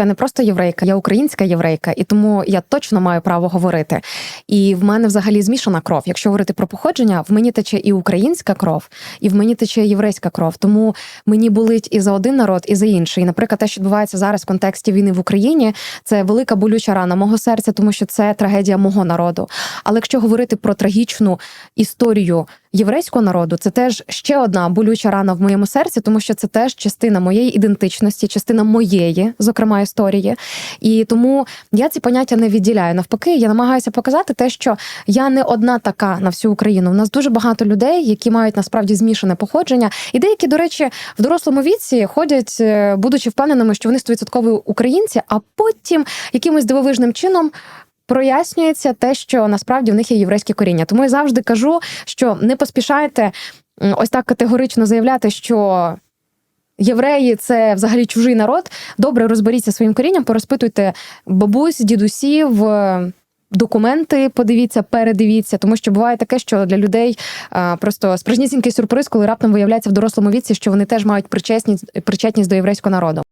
Я не просто єврейка, я українська єврейка, і тому я точно маю право говорити. І в мене взагалі змішана кров. Якщо говорити про походження, в мені тече і українська кров, і в мені тече єврейська кров. Тому мені болить і за один народ, і за інший. І, наприклад, те, що відбувається зараз в контексті війни в Україні, це велика болюча рана мого серця, тому що це трагедія мого народу. Але якщо говорити про трагічну історію єврейського народу, це теж ще одна болюча рана в моєму серці, тому що це теж частина моєї ідентичності, частина моєї, зокрема, історії. І тому я ці поняття не відділяю. Навпаки, я намагаюся показати те, що я не одна така на всю Україну. У нас дуже багато людей, які мають насправді змішане походження, і деякі, до речі, в дорослому віці ходять, е, будучи впевненими, що вони стовідсоткові українці, а потім якимось дивовижним чином. Прояснюється те, що насправді в них є єврейське коріння. Тому я завжди кажу, що не поспішайте ось так категорично заявляти, що євреї це взагалі чужий народ. Добре розберіться своїм корінням, порозпитуйте бабусь, дідусів. е, Документи подивіться, передивіться, тому що буває таке, що для людей а, просто справжнісінький сюрприз, коли раптом виявляється в дорослому віці, що вони теж мають причесність, причетність до єврейського народу.